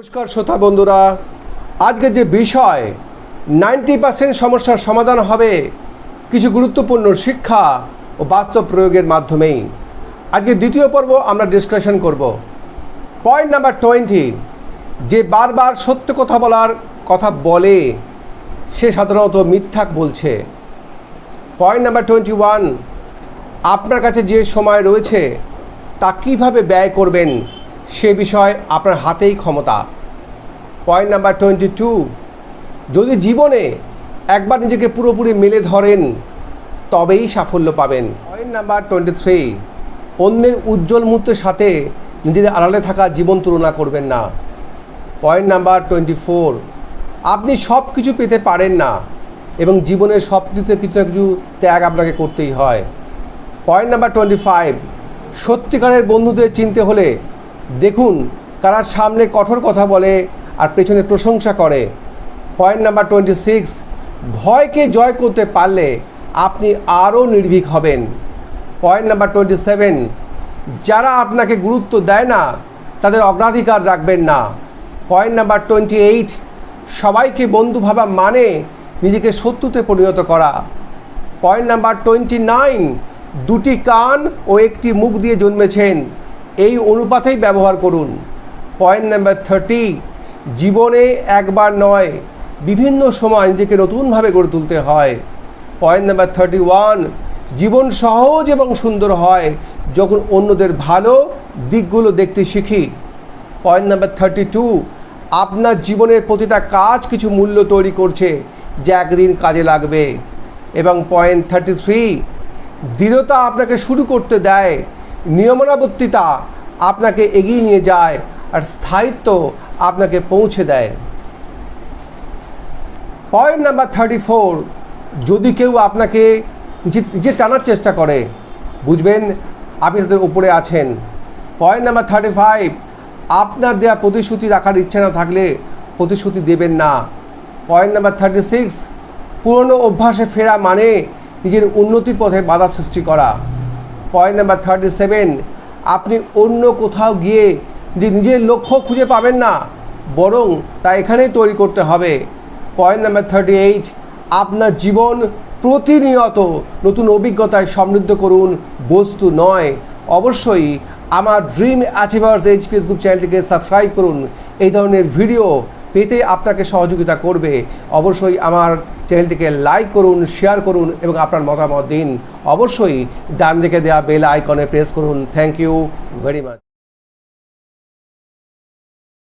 নমস্কার শ্রোতা বন্ধুরা। আজকে যে বিষয়, নাইনটি পার্সেন্ট সমস্যার সমাধান হবে কিছু গুরুত্বপূর্ণ শিক্ষা ও বাস্তব প্রয়োগের মাধ্যমেই। আজকে দ্বিতীয় পর্ব আমরা ডিসকাশন করব। পয়েন্ট নাম্বার টোয়েন্টি যে বারবার সত্য কথা বলার কথা বলে, সে সাধারণত মিথ্যাক বলছে। পয়েন্ট নাম্বার টোয়েন্টি ওয়ান আপনার কাছে যে সময় রয়েছে, তা কীভাবে ব্যয় করবেন, সে বিষয় আপনার হাতেই ক্ষমতা। পয়েন্ট নাম্বার টোয়েন্টি টু যদি জীবনে একবার নিজেকে পুরোপুরি মেলে ধরেন, তবেই সাফল্য পাবেন। পয়েন্ট নাম্বার টোয়েন্টি থ্রি অন্যের উজ্জ্বল মুহূর্তের সাথে নিজের আড়ালে থাকা জীবন তুলনা করবেন না। পয়েন্ট নাম্বার টোয়েন্টি ফোর আপনি সব কিছু পেতে পারেন না এবং জীবনের সব কিছুতে কিছু না কিছু ত্যাগ আপনাকে করতেই হয়। পয়েন্ট নাম্বার টোয়েন্টি ফাইভ সত্যিকারের বন্ধুদের চিনতে হলে দেখুন কারা সামনে কঠোর কথা বলে আর পেছনে প্রশংসা করে। পয়েন্ট নাম্বার টোয়েন্টি সিক্স ভয়কে জয় করতে পারলে আপনি আরও নির্ভীক হবেন। পয়েন্ট নাম্বার টোয়েন্টি সেভেন যারা আপনাকে গুরুত্ব দেয় না, তাদের অগ্রাধিকার রাখবেন না। পয়েন্ট নাম্বার টোয়েন্টি এইট সবাইকে বন্ধু ভাবা মানে নিজেকে শত্রুতে পরিণত করা। পয়েন্ট নাম্বার টোয়েন্টি নাইন দুটি কান ও একটি মুখ দিয়ে জন্মেছেন। এই অনুপাতেই ব্যবহার করুন। পয়েন্ট নাম্বার থার্টি জীবনে একবার নয়, বিভিন্ন সময় নিজেকে নতুনভাবে গড়ে তুলতে হয়। পয়েন্ট নাম্বার থার্টি ওয়ান জীবন সহজ এবং সুন্দর হয় যখন অন্যদের ভালো দিকগুলো দেখতে শিখি। পয়েন্ট নাম্বার থার্টি টু আপনার জীবনের প্রতিটা কাজ কিছু মূল্য তৈরি করছে যা একদিন কাজে লাগবে। এবং পয়েন্ট থার্টি থ্রি দৃঢ়তা আপনাকে শুরু করতে দেয়, নিয়মানুবর্তিতা আপনাকে এগিয়ে নিয়ে যায় আর স্থায়িত্ব আপনাকে পৌঁছে দেয়। পয়েন্ট নাম্বার থার্টি ফোর যদি কেউ আপনাকে নিচে টানার চেষ্টা করে, বুঝবেন আপনি তাদের উপরে আছেন। পয়েন্ট নাম্বার থার্টি ফাইভ আপনার দেওয়া প্রতিশ্রুতি রাখার ইচ্ছা না থাকলে প্রতিশ্রুতি দেবেন না। পয়েন্ট নাম্বার থার্টি সিক্স পুরনো অভ্যাসে ফেরা মানে নিজের উন্নতির পথে বাধা সৃষ্টি করা। পয়েন্ট নাম্বার থার্টি সেভেন আপনি অন্য কোথাও গিয়ে যে নিজের লক্ষ্য খুঁজে পাবেন না, বরং তা এখানেই তৈরি করতে হবে। পয়েন্ট নাম্বার থার্টি এইট আপনার জীবন প্রতিনিয়ত নতুন অভিজ্ঞতায় সমৃদ্ধ করুন, বস্তু নয়। অবশ্যই আমার ড্রিম অ্যাচিভার্স এইচপিএস গ্রুপ চ্যানেলটিকে সাবস্ক্রাইব করুন। এই ধরনের ভিডিও পেতে আপনাকে সহযোগিতা করবে। অবশ্যই আমার চ্যানেলটিকে লাইক করুন শেয়ার করুন এবং আপনার মতামত দিন। অবশ্যই ডান দিকে দেওয়া বেল আইকনে প্রেস করুন। Thank you very much